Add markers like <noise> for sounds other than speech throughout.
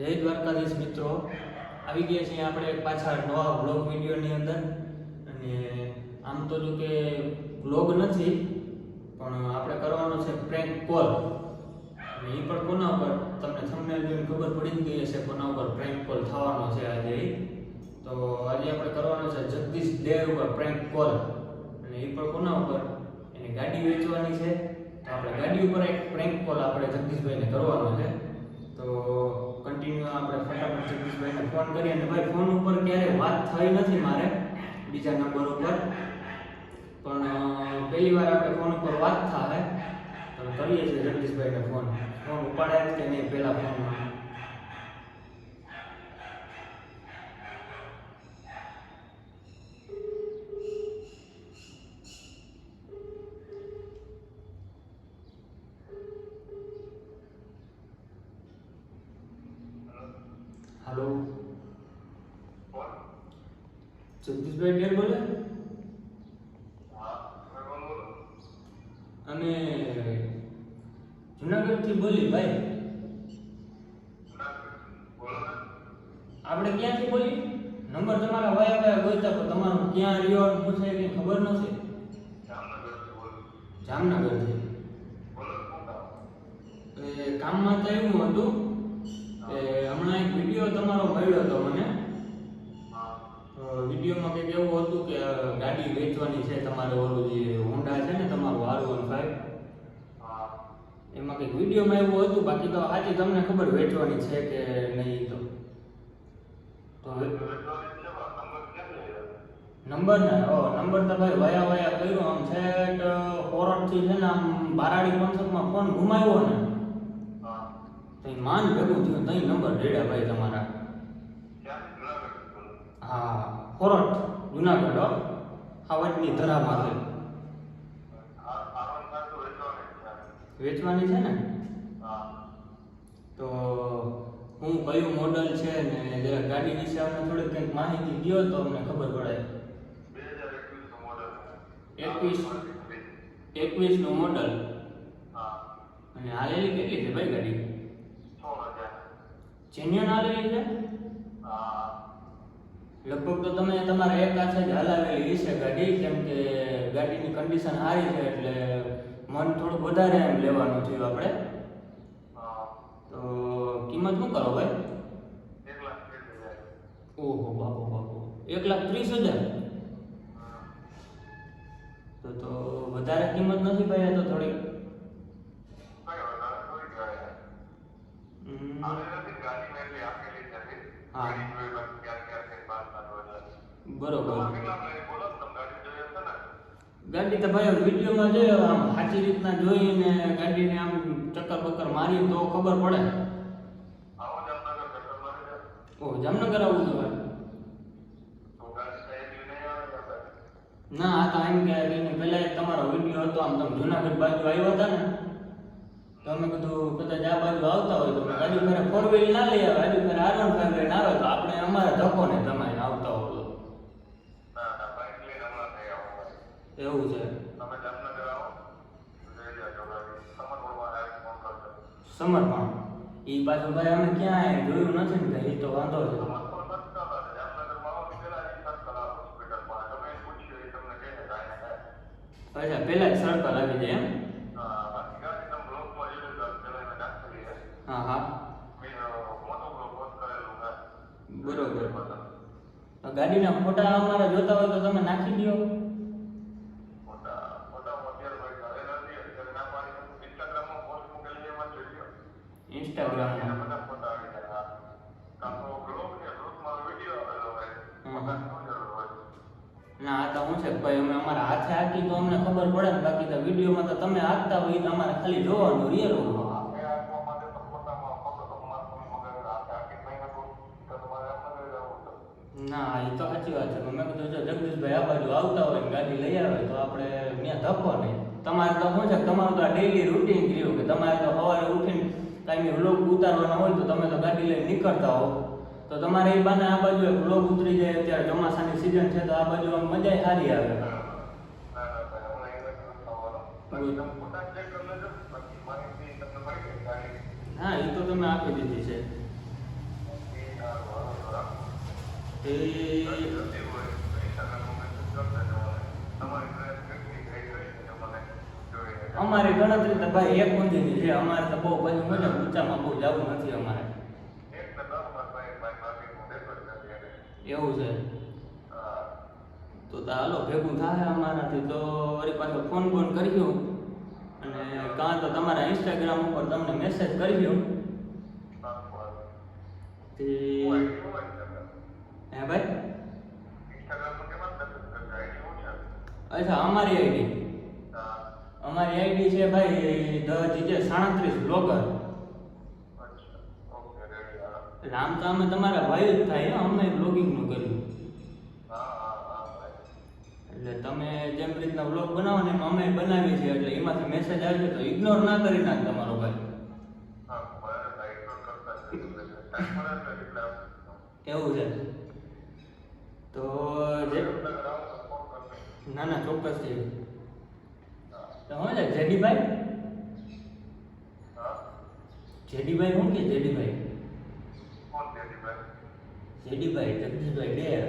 જય દ્વારકાધીશ મિત્રો. આવી ગયા છીએ આપણે પાછા નવા વ્લોગ વિડીયોની અંદર. અને આમ તો જો કે વ્લોગ નથી, પણ આપણે કરવાનો છે પ્રેન્ક કોલ અને એ પણ કોના ઉપર? તમને થંબનેલ ખબર પડી ગઈ હશે કોના ઉપર પ્રેન્ક કોલ થવાનો છે આજે. તો આજે આપણે કરવાનો છે જગદીશ ડેર ઉપર પ્રેન્ક કોલ અને એ પણ કોના ઉપર? એની ગાડી વેચવાની છે. તો આપણે ગાડી ઉપર એક પ્રેન્ક કોલ આપણે જગદીશભાઈને કરવાનો છે. તો કન્ટિન્યુ આપણે ફટાફટ જગદીશભાઈને ફોન કરીએ અને ભાઈ ફોન ઉપર ક્યારે વાત થઈ નથી મારે બીજા નંબર ઉપર. પણ પહેલી વાર આપણે ફોન ઉપર વાત થાય. તો કરીએ છીએ જગદીશભાઈને ફોન ફોન ઉપાડે કે નહીં? પહેલાં ફોનમાં હાલો જગદીશભાઈ મેર બોલે? અમે જુનાગઢથી બોલી ભાઈ? આપણે ક્યાંથી બોલી? નંબર તમારા વાયા વાયા ગોતા પણ તમારું ક્યાં રહ્યો પૂછે કે ખબર નથી? જામનગરથી. કામમાં તો એવું હતું કે હમણાં એક વીડિયો તમારો મળ્યો હતો મને. વિડીયોમાં કંઈક એવું હતું કે ગાડી વેચવાની છે તમારે ઓલું જે હોન્ડા છે ને તમારું આર વન ફાઈવ એમાં કંઈક વિડીયોમાં એવું હતું બાકી તો આજે તમને ખબર વેચવાની છે કે નહીં તો? તો નંબર ને ઓ નંબર તો ભાઈ વયા વયા કર્યો આમ છેટ કોરટથી છે ને આમ બારાડી પંથકમાં ફોન ઘુમાવ્યો ને તઈ માન ભેગું થયું તઈ નંબર રેડ્યા ભાઈ તમારા. હા કોરટ જુનાગઢ હાવટની ધરામાં છે. વેચવાની છે ને? તો હું કયું મોડલ છે ને જરા ગાડી વિશે આપણે થોડીક કંઈક માહિતી દ્યો તો અમને ખબર પડે એકવીસ એકવીસનું મોડલ અને હાલેલી કેટલી છે ભાઈ ગાડી? જેન્યુઅન હાલેલી છે? લગભગ તો તમે તમારા એક હાથે જ હલાવેલી છે ગાડી કેમ કે ગાડીની કન્ડિશન સારી છે એટલે મન થોડું વધારે એમ લેવાનું થયું આપણે. તો કિંમત શું કરો ભાઈ? ઓહો બાપો બાપો. એક લાખ ત્રીસ હજાર? તો તો વધારે કિંમત નથી ભાઈ તો થોડીક બરોબર. ગાડી તો ભાઈ વિડીયોમાં જોયો, આમ સાચી રીતના જોઈને ગાડીને આમ ચક્કર બક્કર મારી તો ખબર પડે. ઓ, જામનગર આવું છે ભાઈ. ના, આ તો એમ કે એની પહેલા એક તમારો વીડિયો હતો, આમ તમે જુનાગઢ બાજુ આવ્યા હતા ને, તો અમે કીધું કદાચ આ બાજુ આવતા હોય તો ગાડી ફેરે ફોર વ્હીલ ના લઈ આવે, ગાડી ફેરે આર વન ફાઈવ લઈને આવે, તો આપણે અમારે ધક્કો ને તમે આવતા હો તો એવું છે. સમર્પણ એ પાછું ભાઈ અમે ક્યાંય જોયું નથી ને એ તો વાંધો છે. અચ્છા પહેલા જ સર્કલ આવી જાય એમ? હા હા બરોબર. તો ગાડીના ફોટા અમારા જોતા હોય તો તમે નાખી દો ઇન્સ્ટાગ્રામમાં ના આ તો હું છે ભાઈ અમે અમારા હાથે હાકી તો અમને ખબર પડે ને બાકી તો વિડીયોમાં તો તમે હાંકતા હોય તો અમારે ખાલી જોવાનું રિયલ ના એ તો સાચી વાત છે મેં કીધું જો જગદીશભાઈ આ બાજુ આવતા હોય ને ગાડી લઈ આવે તો આપણે ત્યાં ધક્કો નહીં તમારે તો શું છે તમારું તો આ ડેઈલી રૂટીન કર્યું કે તમારે તો સવારે ઉઠીને ટાઈમે વ્લોગ ઉતારવાના હોય તો તમે તો ગાડી લઈને નીકળતા હો. તો તમારે એ બાને આ બાજુ વ્લોગ ઉતરી જાય અત્યારે ચોમાસાની સિઝન છે તો આ બાજુ આમ મજા સારી આવે. હા, એ તો તમે આપી દીધી છે. એ અમારી ગણતરી તો ભાઈ એક ઊંધીની છે. અમારે તો બહુ બધું મને ઊંચામાં બહુ જવું નથી અમારે. એવું છે. તો તો હાલો ભેગું થાય અમારાથી. તો વળી પાછો ફોન ફોન કર્યો અને કાં તો તમારા ઇન્સ્ટાગ્રામ ઉપર તમને મેસેજ કર્યો તે હે ભાઈ? અચ્છા અમારી આઈડી અમારી આઈડી છે ભાઈ ધ જીજે સાડત્રીસ બ્લોગર. એટલે આમ તો અમે તમારા ભાઈ જ થાય અમે બ્લોગિંગનું કર્યું. એટલે તમે જેમ રીતના બ્લોગ બનાવો ને અમે બનાવીએ છીએ એટલે એમાંથી મેસેજ આવ્યો તો ઇગ્નોર ના કરી નાખ તમારો ભાઈ. એવું છે તો ના ના ચોક્કસ છે. શું જેડીભાઈ? જેડીભાઈ જેડીભાઈ શું કે જેડીભાઈ? જેડીભાઈ? જગદીશભાઈ ડેર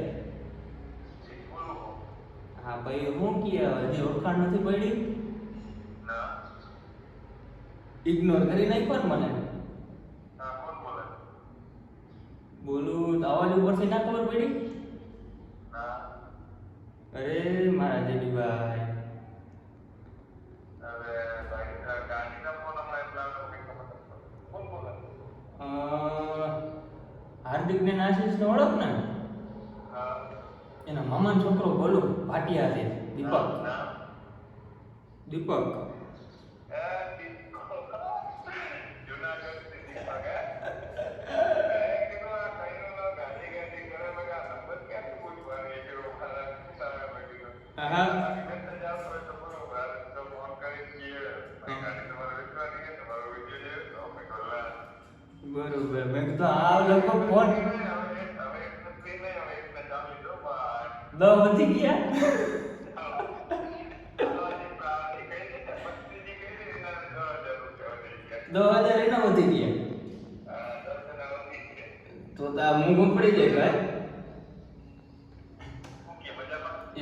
હા ભાઈ શું કે હજી ઓળખાણ નથી પડી? ઇગ્નોર કરી નાખ્યો ને મને? બોલું? અવાજ ઉપરથી ના ખબર પડી? અરે મારા જેડીભાઈ. હાર્દિક ને આશીષ ને ઓળખ ને એના મામાનો છોકરો બોલું ભાટિયા છે દીપક. દીપક. દસ હજાર એના વધી ગયા. તો તા મૂંગું પડી જાય ભાઈ.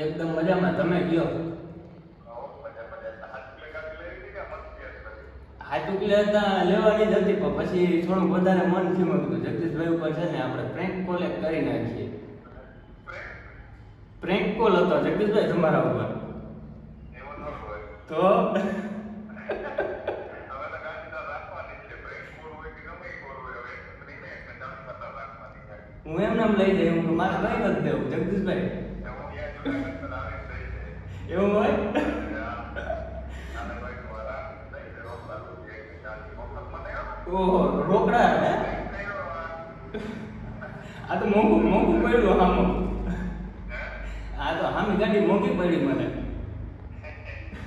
એકદમ મજામાં. તમે ગયો હાચું લેતા લેવાની જ હતી, પણ પછી થોડું વધારે મન થયું. હતું જગદીશભાઈ ઉપર છે ને આપણે પ્રેન્ક કોલ કરી નાખીએ. પ્રેન્ક કોલ હતો. જગદીશભાઈ, તમારા ઉપર. તો? હું એમ નામ લઈ દઉં હું મારે કઈ નથી દેવું જગદીશભાઈ. એવું હોય? ઓહો રોકડા હે? આ તો મોંઘું મોંઘું પડ્યું હામો આ તો હામી ગાડી મોંઘી પડી મને.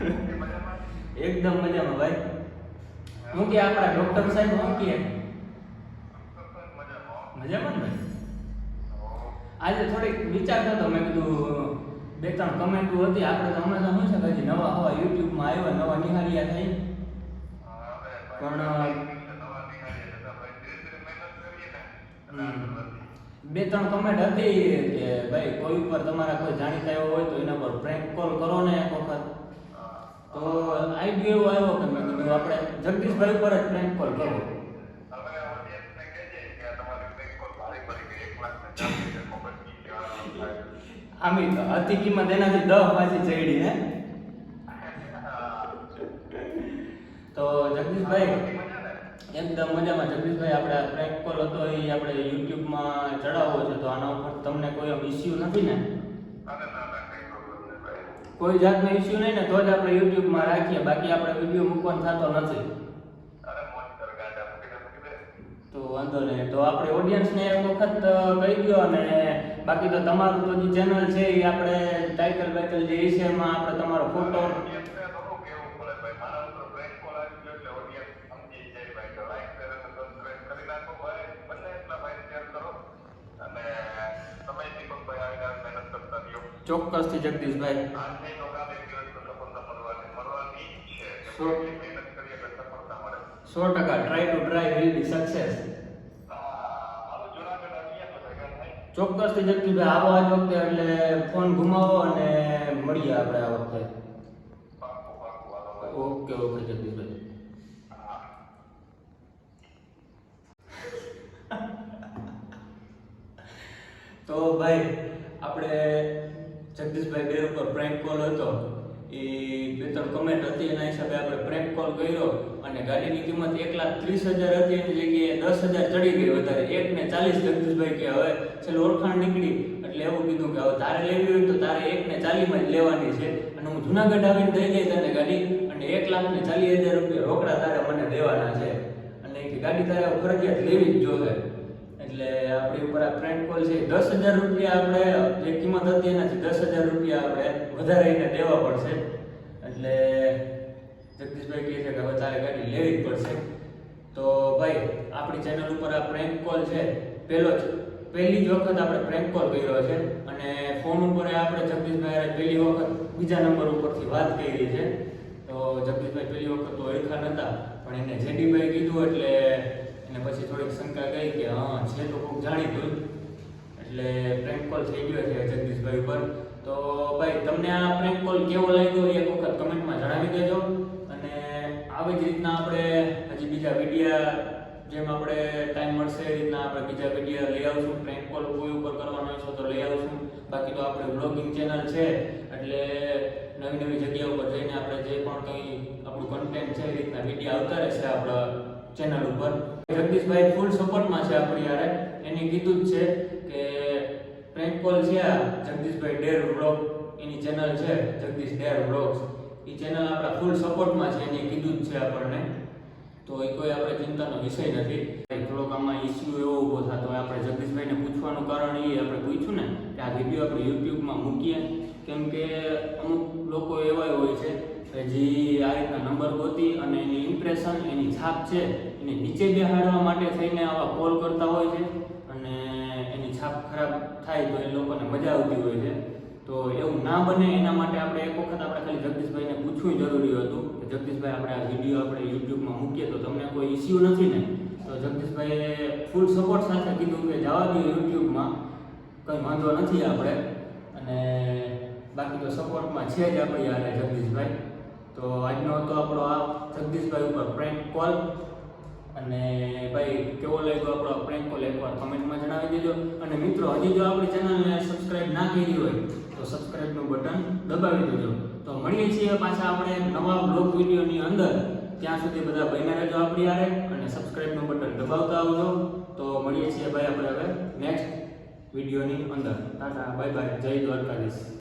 <laughs> એકદમ મજામાં ભાઈ. હું કે આપણા ડોક્ટર સાહેબ હું કે મજામાં ને ભાઈ આજે થોડીક વિચારતો હતો મેં કીધું બે ત્રણ કમેન્ટો હતી. આપણે તો હમણાં તો શું છે હજી નવા હવા યુટ્યુબમાં આવ્યા નવા નિહાળ્યા થઈ પણ બે ત્રણ કમેન્ટ હતી કે ભાઈ કોઈ ઉપર તમારા કોઈ જાણીતા એવો હોય તો એના પર પ્રેન્ક કોલ કરો ને એક વખત. તો આઈડિયો એવો આવ્યો કે મેં કીધું આપણે જગદીશભાઈ ઉપર જ પ્રેન્ક કોલ કરો. આમી હતી કિંમત એનાથી દહ પાછી ચડી, હે? તો જગદીશભાઈ, એકદમ મજામાં. જગદીશભાઈ, આપણે આ પ્રેન્ક કોલ હતો, એ આપણે યુટ્યુબમાં ચડાવવો છે, તો આના ઉપર તમને કોઈ એમ ઇસ્યુ નથી ને? કોઈ જાતનો ઇસ્યુ નહીં ને, તો જ આપણે યુટ્યુબમાં રાખીએ. બાકી આપણે વીડિયો મૂકવાનો થતો નથી. તો વાંધો નહીં. તો આપણે ઓડિયન્સને એક વખત કહી દો અને બાકી તો તમારું તો જે ચેનલ છે એ આપણે ટાઇટલ બાઇટલ જે છે એમાં આપણે તમારો ફોટો ચોક્કસથી જગદીશભાઈ. સો ટકા try to try will be success ચોક્કસથી જગદીશભાઈ આવો આજ વખતે એટલે ફોન ઘુમાવો અને મળીએ આપણે આ વખતે. ઓકે ઓકે જગદીશભાઈ તો ભાઈ, આપણે જગદીશભાઈ બે ઉપર પ્રેન્ક કોલ હતો. એ બે ત્રણ કમેન્ટ હતી, એના હિસાબે આપણે પ્રેન્ક કોલ કર્યો. અને ગાડીની કિંમત એક લાખ ત્રીસ હજાર હતી, એની જગ્યાએ દસ હજાર ચડી ગઈ. વધારે એક ને ચાલીસ જગદીશભાઈ કે હવે છેલ્લે ઓળખાણ નીકળી. એટલે એવું કીધું કે હવે તારે લેવી હોય તો તારે એક ને ચાલીમાં જ લેવાની છે. અને હું જુનાગઢ આવીને દઈ જઈશ તને ગાડી, અને એક લાખ ને ચાલીસ હજાર રૂપિયા રોકડા તારે મને દેવાના છે. અને કે ગાડી તારે ફરજિયાત લેવી જ જોઈએ એટલે આપણી ઉપર આ ફ્રેન્ડ કોલ છે. દસ હજાર રૂપિયા આપણે, જે કિંમત હતી એનાથી દસ હજાર રૂપિયા આપણે વધારે એને દેવા પડશે. એટલે જગદીશભાઈ કહે છે કે હવે તારે ગાડી લેવી જ પડશે. તો ભાઈ, આપણી ચેનલ ઉપર આ પ્રેન્ક કોલ છે. પહેલો જ, પહેલી જ વખત આપણે પ્રેન્ક કોલ કર્યો છે અને ફોન ઉપર આપણે જગદીશભાઈ પહેલી વખત બીજા નંબર ઉપરથી વાત કરી છે. તો જગદીશભાઈ પહેલી વખત તો ઓળખા નહોતા પણ એને જેડીભાઈ કીધું એટલે એને પછી થોડીક શંકા ગઈ કે હા, છે તો ખૂબ જાણીતું. એટલે પ્રેન્ક કોલ થઈ ગયો છે જગદીશભાઈ ઉપર. તો ભાઈ, તમને આ પ્રેન્ક કોલ કેવો લાગ્યો એક વખત કમેન્ટમાં જણાવી દેજો. આવી જ રીતના આપણે હજી બીજા વિડીયા જેમ આપણે ટાઈમ મળશે એ રીતના આપણે બીજા વીડિયો લઈ આવશું. પ્રેન્ક કોલ કોઈ ઉપર કરવાનો છો તો લઈ આવશું. બાકી તો આપણે બ્લોગિંગ ચેનલ છે, એટલે નવી નવી જગ્યા ઉપર જઈને આપણે જે પણ કંઈ આપણું કન્ટેન્ટ છે એ રીતના વિડીયા આવતા રહેશે આપણા ચેનલ ઉપર. જગદીશભાઈ ફૂલ સપોર્ટમાં છે આપણી યારે એને કીધું જ છે કે પ્રેન્ક કોલ છે જગદીશભાઈ ડેર વ્લોગ એની ચેનલ છે જગદીશ ડેર વ્લોગ્સ એ ચેનલ આપણા ફૂલ સપોર્ટમાં છે, એને કીધું જ છે આપણને. તો એ કોઈ આપણે ચિંતાનો વિષય નથી. થોડોક આમાં ઇસ્યુ એવો ઊભો થતો હોય, આપણે જગદીશભાઈને પૂછવાનું કારણ એ આપણે પૂછ્યું ને, કે આ વીડિયો આપણે યુટ્યુબમાં મૂકીએ. કેમ કે અમુક લોકો એવા હોય છે કે જે આ રીતના નંબર ગોતી અને એની ઇમ્પ્રેશન એની છાપ છે, એને નીચે બેહાડવા માટે થઈને આવા કોલ કરતા હોય છે. અને એની છાપ ખરાબ થાય તો એ લોકોને મજા આવતી હોય છે. તો એવું ના બને એના માટે આપણે એક વખત આપણે ખાલી જગદીશભાઈને પૂછવું જરૂરી હતું કે જગદીશભાઈ, આપણે આ વીડિયો આપણે યુટ્યુબમાં મૂકીએ તો તમને કોઈ ઇસ્યુ નથી ને? તો જગદીશભાઈએ ફૂલ સપોર્ટ સાથે કીધું કે જવા દો યુટ્યુબમાં કંઈ વાંધો નથી આપણે. અને બાકી તો સપોર્ટમાં છે જ આપણી યારે જગદીશભાઈ. તો આજનો હતો આપણો આ જગદીશભાઈ ઉપર પ્રેન્ક કોલ અને ભાઈ, કેવો લાગ્યો આપણો પ્રેન્ક કોલ એકવાર કમેન્ટમાં જણાવી દેજો. અને મિત્રો, હજી જો આપણી ચેનલને સબસ્ક્રાઇબ ના કરી હોય તો સબસ્ક્રાઇબનું બટન દબાવી દેજો. તો મળીએ છીએ પાછા આપણે નવા બ્લોગ વિડીયોની અંદર. ત્યાં સુધી બધા બન્યા રહેજો આપણી આરે અને સબસ્ક્રાઇબનું બટન દબાવતા આવજો. તો મળીએ છીએ ભાઈ આપણે હવે નેક્સ્ટ વિડીયોની અંદર. ટાટા બાય બાય જય દ્વારકાધીશ.